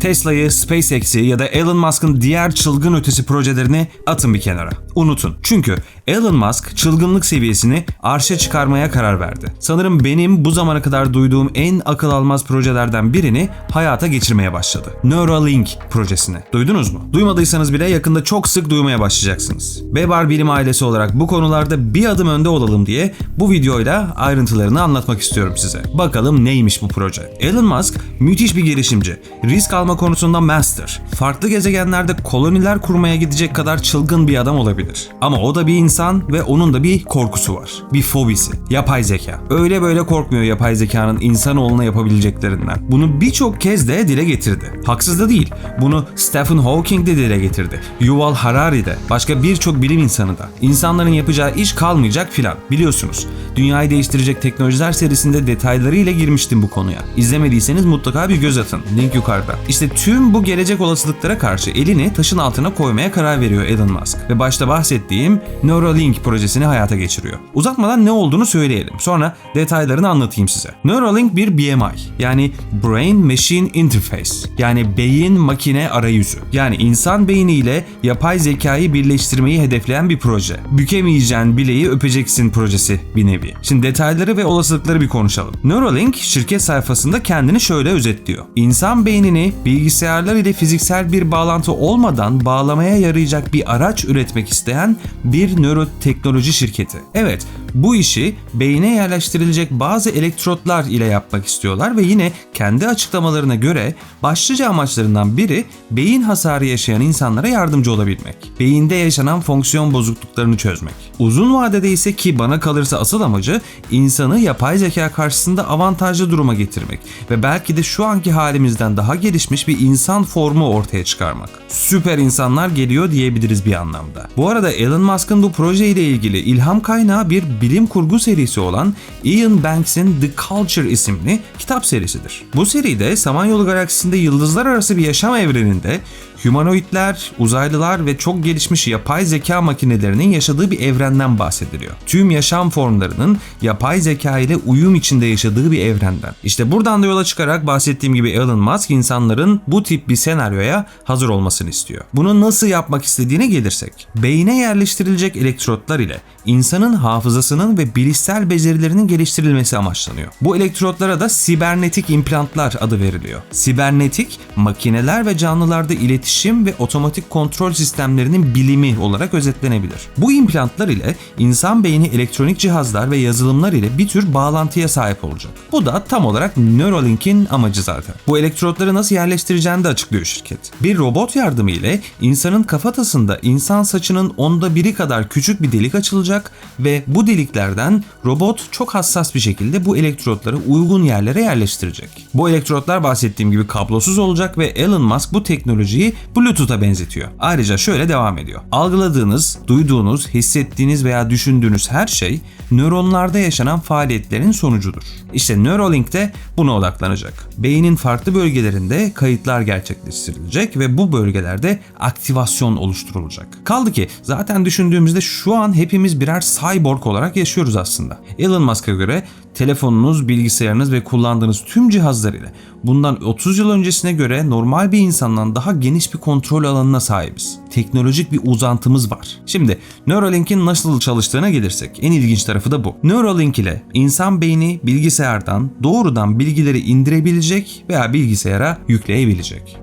Tesla'yı, SpaceX'i ya da Elon Musk'ın diğer çılgın ötesi projelerini atın bir kenara. Unutun. Çünkü Elon Musk çılgınlık seviyesini arşa çıkarmaya karar verdi. Sanırım benim bu zamana kadar duyduğum en akıl almaz projelerden birini hayata geçirmeye başladı. Neuralink projesini. Duydunuz mu? Duymadıysanız bile yakında çok sık duymaya başlayacaksınız. Bebar Bilim ailesi olarak bu konularda bir adım önde olalım diye bu videoyla ayrıntılarını anlatmak istiyorum size. Bakalım neymiş bu proje? Elon Musk müthiş bir girişimci. Risk alma konusunda master. Farklı gezegenlerde koloniler kurmaya gidecek kadar çılgın bir adam olabilir. Ama o da bir insan ve onun da bir korkusu var. Bir fobisi. Yapay zeka. Öyle böyle korkmuyor yapay zekanın insanoğluna yapabileceklerinden. Bunu birçok kez de dile getirdi. Haksız da değil. Bunu Stephen Hawking de dile getirdi. Yuval Harari de. Başka birçok bilim insanı da. İnsanların yapacağı iş kalmayacak filan. Biliyorsunuz. Dünyayı değiştirecek teknolojiler serisinde detaylarıyla girmiştim bu konuya. İzlemediyseniz mutlaka bir göz atın. Link yukarıda. İşte tüm bu gelecek olasılıklara karşı elini taşın altına koymaya karar veriyor Elon Musk. Ve başta bahsettiğim Neuralink projesini hayata geçiriyor. Uzatmadan ne olduğunu söyleyelim. Sonra detaylarını anlatayım size. Neuralink bir BMI yani Brain Machine Interface yani beyin makine arayüzü. Yani insan beyniyle yapay zekayı birleştirmeyi hedefleyen bir proje. Bükemeyeceğin bileği öpeceksin projesi bir nevi. Şimdi detayları ve olasılıkları bir konuşalım. Neuralink şirket sayfasında kendini şöyle özetliyor. İnsan beynini bilgisayarlar ile fiziksel bir bağlantı olmadan bağlamaya yarayacak bir araç üretmek isteyen bir nöroteknoloji şirketi. Evet, bu işi beyne yerleştirilecek bazı elektrotlar ile yapmak istiyorlar ve yine kendi açıklamalarına göre başlıca amaçlarından biri beyin hasarı yaşayan insanlara yardımcı olabilmek. Beyinde yaşanan fonksiyon bozukluklarını çözmek. Uzun vadede ise ki bana kalırsa asıl amacı insanı yapay zeka karşısında avantajlı duruma getirmek ve belki de şu anki halimizden daha gelişmiş bir insan formu ortaya çıkarmak. Süper insanlar geliyor diyebiliriz bir anlamda. Bu arada Elon Musk'ın bu proje ile ilgili ilham kaynağı bir bilim kurgu serisi olan Ian Banks'in The Culture isimli kitap serisidir. Bu seride Samanyolu galaksisinde yıldızlar arası bir yaşam evreninde humanoidler, uzaylılar ve çok gelişmiş yapay zeka makinelerinin yaşadığı bir evrenden bahsediliyor. Tüm yaşam formlarının yapay zeka ile uyum içinde yaşadığı bir evrenden. İşte buradan da yola çıkarak bahsettiğim gibi Elon Musk insanların bu tip bir senaryoya hazır olmasını istiyor. Bunu nasıl yapmak istediğine gelirsek. Beyne yerleştirilecek elektrotlar ile insanın hafızasının ve bilişsel becerilerinin geliştirilmesi amaçlanıyor. Bu elektrotlara da sibernetik implantlar adı veriliyor. Sibernetik, makineler ve canlılarda iletişim ve otomatik kontrol sistemlerinin bilimi olarak özetlenebilir. Bu implantlar ile insan beyni elektronik cihazlar ve yazılımlar ile bir tür bağlantıya sahip olacak. Bu da tam olarak Neuralink'in amacı zaten. Bu elektrotları nasıl yerleştireceğini de açıklıyor şirket. Bir robot yardımı ile insanın kafatasında insan saçının onda biri kadar küçük bir delik açılacak ve bu deliklerden robot çok hassas bir şekilde bu elektrotları uygun yerlere yerleştirecek. Bu elektrotlar bahsettiğim gibi kablosuz olacak ve Elon Musk bu teknolojiyi Bluetooth'a benzetiyor. Ayrıca şöyle devam ediyor. Algıladığınız, duyduğunuz, hissettiğiniz veya düşündüğünüz her şey nöronlarda yaşanan faaliyetlerin sonucudur. İşte Neuralink de buna odaklanacak. Beynin farklı bölgelerinde kayıtlar gerçekleştirilecek ve bu bölgelerde aktivasyon oluşturulacak. Kaldı ki zaten düşündüğümüzde şu an hepimiz birer cyborg olarak yaşıyoruz aslında. Elon Musk'a göre telefonunuz, bilgisayarınız ve kullandığınız tüm cihazlar ile bundan 30 yıl öncesine göre normal bir insandan daha geniş bir kontrol alanına sahibiz. Teknolojik bir uzantımız var. Şimdi Neuralink'in nasıl çalıştığına gelirsek en ilginç tarafı da bu. Neuralink ile insan beyni bilgisayardan doğrudan bilgileri indirebilecek veya bilgisayara yükleyebilecek.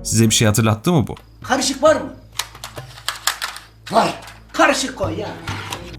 Size bir şey hatırlattı mı bu? Karışık var mı? Var. Karışık koy ya.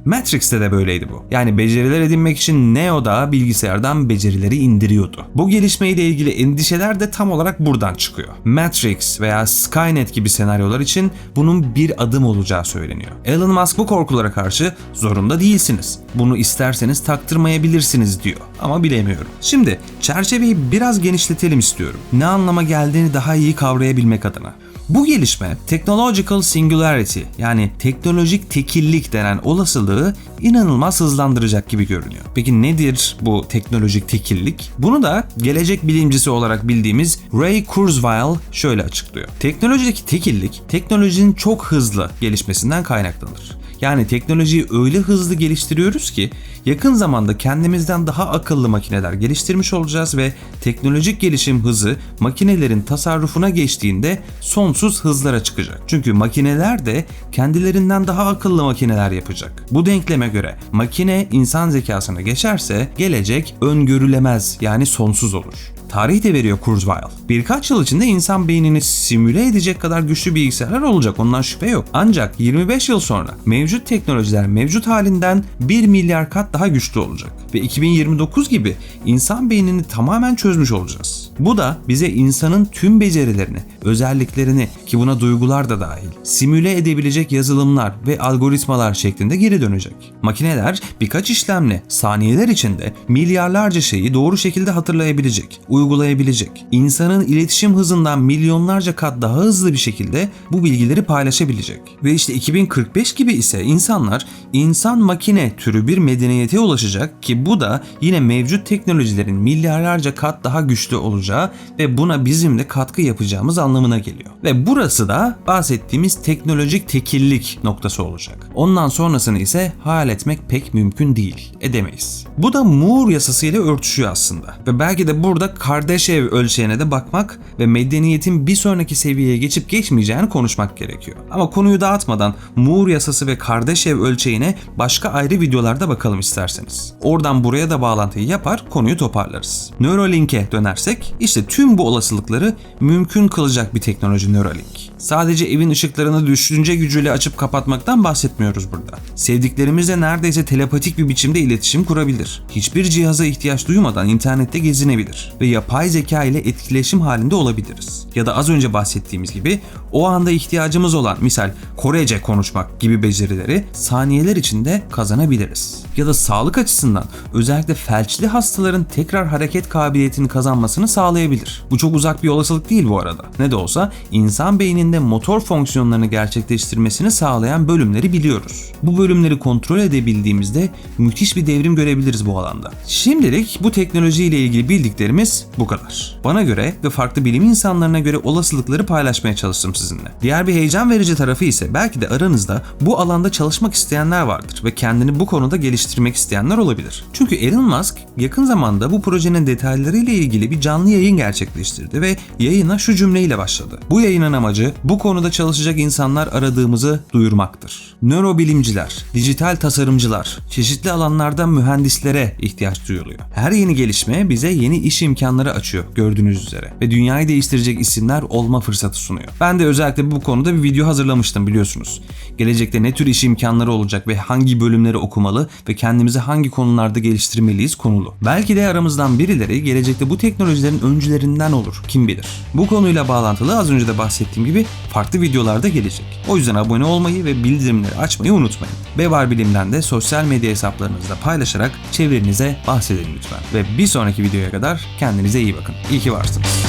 Matrix'te de böyleydi bu. Yani beceriler edinmek için Neo da bilgisayardan becerileri indiriyordu. Bu gelişmeyle ilgili endişeler de tam olarak buradan çıkıyor. Matrix veya Skynet gibi senaryolar için bunun bir adım olacağı söyleniyor. Elon Musk bu korkulara karşı zorunda değilsiniz. Bunu isterseniz taktırmayabilirsiniz diyor. Ama bilemiyorum. Şimdi çerçeveyi biraz genişletelim istiyorum. Ne anlama geldiğini daha iyi kavrayabilmek adına. Bu gelişme technological singularity yani teknolojik tekillik denen olasılığı inanılmaz hızlandıracak gibi görünüyor. Peki nedir bu teknolojik tekillik? Bunu da gelecek bilimcisi olarak bildiğimiz Ray Kurzweil şöyle açıklıyor. Teknolojideki tekillik teknolojinin çok hızlı gelişmesinden kaynaklanır. Yani teknolojiyi öyle hızlı geliştiriyoruz ki yakın zamanda kendimizden daha akıllı makineler geliştirmiş olacağız ve teknolojik gelişim hızı makinelerin tasarrufuna geçtiğinde sonsuz hızlara çıkacak. Çünkü makineler de kendilerinden daha akıllı makineler yapacak. Bu denkleme göre makine insan zekasına geçerse gelecek öngörülemez yani sonsuz olur. Tarih de veriyor Kurzweil. Birkaç yıl içinde insan beynini simüle edecek kadar güçlü bilgisayarlar olacak ondan şüphe yok. Ancak 25 yıl sonra mevcut teknolojiler mevcut halinden 1 milyar kat daha güçlü olacak. Ve 2029 gibi insan beynini tamamen çözmüş olacağız. Bu da bize insanın tüm becerilerini, özelliklerini ki buna duygular da dahil simüle edebilecek yazılımlar ve algoritmalar şeklinde geri dönecek. Makineler birkaç işlemle saniyeler içinde milyarlarca şeyi doğru şekilde hatırlayabilecek, uygulayabilecek. İnsanın iletişim hızından milyonlarca kat daha hızlı bir şekilde bu bilgileri paylaşabilecek. Ve işte 2045 gibi ise insanlar insan makine türü bir medeniyete ulaşacak ki bu da yine mevcut teknolojilerin milyarlarca kat daha güçlü olacağı ve buna bizim de katkı yapacağımız anlamına geliyor. Ve burası da bahsettiğimiz teknolojik tekillik noktası olacak. Ondan sonrasını ise hayal etmek pek mümkün değil. Edemeyiz. Bu da Moore yasasıyla örtüşüyor aslında. Ve belki de burada Kardashev ölçeğine de bakmak ve medeniyetin bir sonraki seviyeye geçip geçmeyeceğini konuşmak gerekiyor. Ama konuyu dağıtmadan Moore yasası ve Kardashev ölçeğine başka ayrı videolarda bakalım isterseniz. Oradan buraya da bağlantıyı yapar konuyu toparlarız. Neuralink'e dönersek işte tüm bu olasılıkları mümkün kılacak bir teknoloji Neuralink. Sadece evin ışıklarını düşünce gücüyle açıp kapatmaktan bahsetmiyoruz burada. Sevdiklerimizle neredeyse telepatik bir biçimde iletişim kurabilir. Hiçbir cihaza ihtiyaç duymadan internette gezinebilir ve yapay zeka ile etkileşim halinde olabiliriz. Ya da az önce bahsettiğimiz gibi o anda ihtiyacımız olan misal Korece konuşmak gibi becerileri saniyeler içinde kazanabiliriz. Ya da sağlık açısından özellikle felçli hastaların tekrar hareket kabiliyetini kazanmasını sağlayabilir. Bu çok uzak bir olasılık değil bu arada. Ne de olsa insan beyninde motor fonksiyonlarını gerçekleştirmesini sağlayan bölümleri biliyoruz. Bu bölümleri kontrol edebildiğimizde müthiş bir devrim görebiliriz bu alanda. Şimdilik bu teknolojiyle ilgili bildiklerimiz bu kadar. Bana göre ve farklı bilim insanlarına göre olasılıkları paylaşmaya çalıştım sizinle. Diğer bir heyecan verici tarafı ise belki de aranızda bu alanda çalışmak isteyenler vardır ve kendini bu konuda geliştirmek isteyenler olabilir. Çünkü Elon Musk yakın zamanda bu projenin detaylarıyla ilgili bir canlı yayın gerçekleştirdi ve yayına şu cümleyle başladı. Bu yayının amacı bu konuda çalışacak insanlar aradığımızı duyurmaktır. Nörobilimciler, dijital tasarımcılar, çeşitli alanlarda mühendislere ihtiyaç duyuluyor. Her yeni gelişme bize yeni iş imkanları açıyor gördüğünüz üzere ve dünyayı değiştirecek isimler olma fırsatı sunuyor. Ben de özellikle bu konuda bir video hazırlamıştım biliyorsunuz. Gelecekte ne tür iş imkanları olacak ve hangi bölümleri okumalı ve kendimizi hangi konularda geliştirmeliyiz konulu. Belki de aramızdan birileri gelecekte bu teknolojilerin öncülerinden olur. Kim bilir. Bu konuyla bağlantılı az önce de bahsettiğim gibi farklı videolarda gelecek. O yüzden abone olmayı ve bildirimleri açmayı unutmayın. Bevar Bilim'den de sosyal medya hesaplarınızda paylaşarak çevrenize bahsedin lütfen. Ve bir sonraki videoya kadar kendinize iyi bakın. İyi ki varsınız.